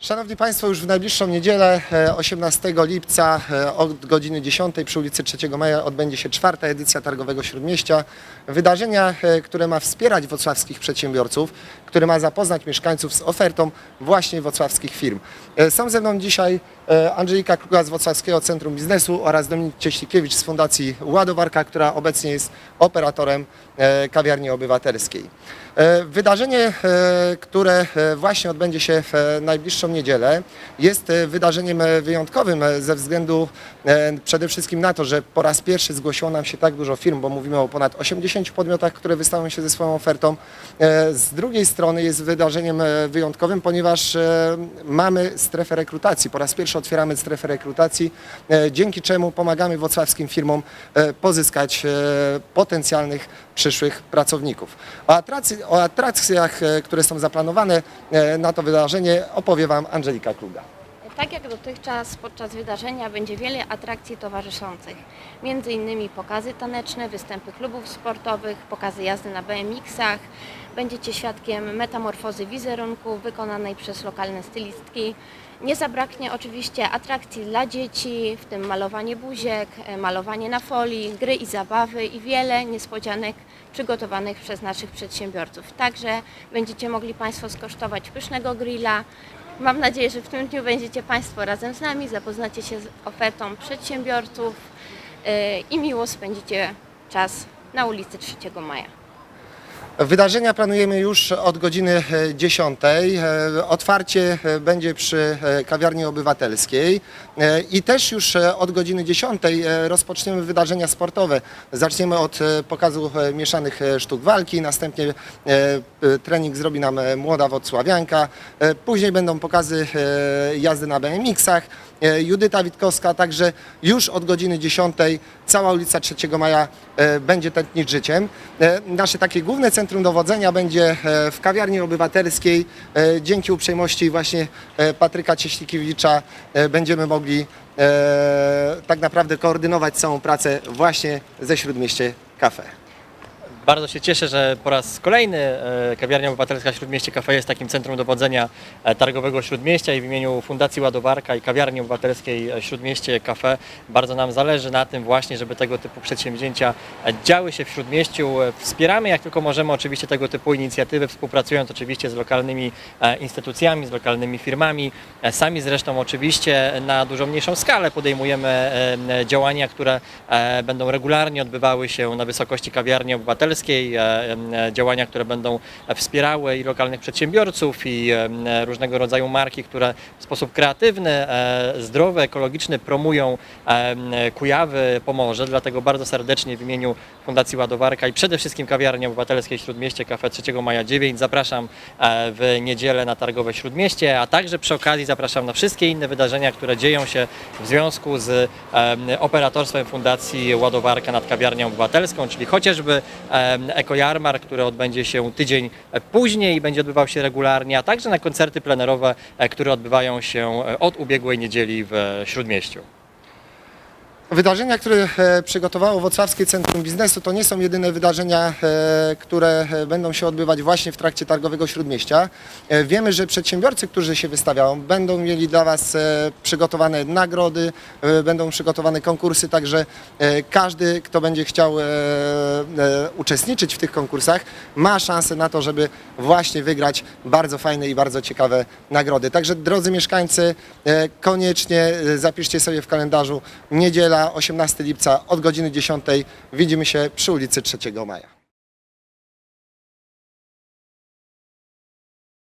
Szanowni Państwo, już w najbliższą niedzielę, e, 18 lipca e, od godziny 10 przy ulicy 3 Maja odbędzie się czwarta edycja Targowego Śródmieścia. Wydarzenia, e, które ma wspierać wrocławskich przedsiębiorców, które ma zapoznać mieszkańców z ofertą właśnie wrocławskich firm. E, Są ze mną dzisiaj e, Angelika Kluga z Wrocławskiego Centrum Biznesu oraz Dominik Cieślikiewicz z Fundacji Ładowarka, która obecnie jest operatorem e, kawiarni obywatelskiej. E, Wydarzenie, e, które e, właśnie odbędzie się w e, niedzielę, jest e, wydarzeniem e, wyjątkowym e, ze względu przede wszystkim na to, że po raz pierwszy zgłosiło nam się tak dużo firm, bo mówimy o ponad 80 podmiotach, które wystawią się ze swoją ofertą. Z drugiej strony jest wydarzeniem wyjątkowym, ponieważ mamy strefę rekrutacji. Po raz pierwszy otwieramy strefę rekrutacji, dzięki czemu pomagamy wrocławskim firmom pozyskać potencjalnych przyszłych pracowników. O, o atrakcjach, które są zaplanowane na to wydarzenie opowie Wam Angelika Kluga. Tak jak dotychczas podczas wydarzenia będzie wiele atrakcji towarzyszących. Między innymi pokazy taneczne, występy klubów sportowych, pokazy jazdy na BMX-ach. Będziecie świadkiem metamorfozy wizerunku wykonanej przez lokalne stylistki. Nie zabraknie oczywiście atrakcji dla dzieci, w tym malowanie buziek, e, malowanie na folii, gry i zabawy i wiele niespodzianek przygotowanych przez naszych przedsiębiorców. Także będziecie mogli Państwo skosztować pysznego grilla, Mam nadzieję, że w tym dniu będziecie Państwo razem z nami, zapoznacie się z ofertą przedsiębiorców yy, i miło spędzicie czas na ulicy 3 Maja. Wydarzenia planujemy już od godziny e, 10. E, Otwarcie e, będzie przy e, kawiarni obywatelskiej E, i też już e, od godziny 10 e, rozpoczniemy wydarzenia sportowe. Zaczniemy od e, pokazu e, mieszanych e, sztuk walki, następnie e, e, trening zrobi nam e, młoda Wocławianka, E, później będą pokazy e, jazdy na BMX-ach, e, Judyta Witkowska, także już od godziny 10 cała ulica 3 Maja e, będzie tętnić życiem. E, Nasze takie główne centrum dowodzenia będzie e, w kawiarni obywatelskiej. E, Dzięki uprzejmości właśnie e, Patryka Cieślikiewicza będziemy mogli tak naprawdę koordynować całą pracę właśnie ze Śródmieście Cafe. Bardzo się cieszę, że po raz kolejny e, Kawiarnia Obywatelska Śródmieście Cafe jest takim centrum dowodzenia e, targowego Śródmieścia i w imieniu Fundacji Ładowarka i Kawiarni Obywatelskiej e, Śródmieście Cafe bardzo nam zależy na tym właśnie, żeby tego typu przedsięwzięcia działy się w Śródmieściu. Wspieramy jak tylko możemy oczywiście tego typu inicjatywy, współpracując oczywiście z lokalnymi instytucjami, z lokalnymi firmami. Sami zresztą oczywiście na dużo mniejszą skalę podejmujemy działania, które będą regularnie odbywały się na wysokości kawiarni obywatelskiej, e, e, działania, które będą wspierały i lokalnych przedsiębiorców i e, różnego rodzaju marki, które w sposób kreatywny, zdrowy, ekologiczny promują Kujawy, Pomorze. Dlatego bardzo serdecznie w imieniu Fundacji Ładowarka i przede wszystkim kawiarni obywatelskiej Śródmieście Cafe 3 Maja 9 zapraszam w niedzielę na Targowe Śródmieście, a także przy okazji zapraszam na wszystkie inne wydarzenia, które dzieją się w związku z em, operatorstwem Fundacji Ładowarka nad kawiarnią obywatelską, czyli chociażby ekojarmar, który odbędzie się tydzień później i będzie odbywał się regularnie, a także na koncerty plenerowe, e, które odbywają się e, od ubiegłej niedzieli w Śródmieściu. Wydarzenia, które e, przygotowało Wrocławskie Centrum Biznesu, to nie są jedyne wydarzenia, e, które e, będą się odbywać właśnie w trakcie Targowego Śródmieścia. Wiemy, że przedsiębiorcy, którzy się wystawiają, będą mieli dla Was przygotowane nagrody, będą przygotowane konkursy, także każdy, kto będzie chciał uczestniczyć w tych konkursach, ma szansę na to, żeby właśnie wygrać bardzo fajne i bardzo ciekawe nagrody. Także drodzy mieszkańcy, koniecznie zapiszcie sobie w kalendarzu niedziela 18 lipca od godziny 10. Widzimy się przy ulicy 3 Maja.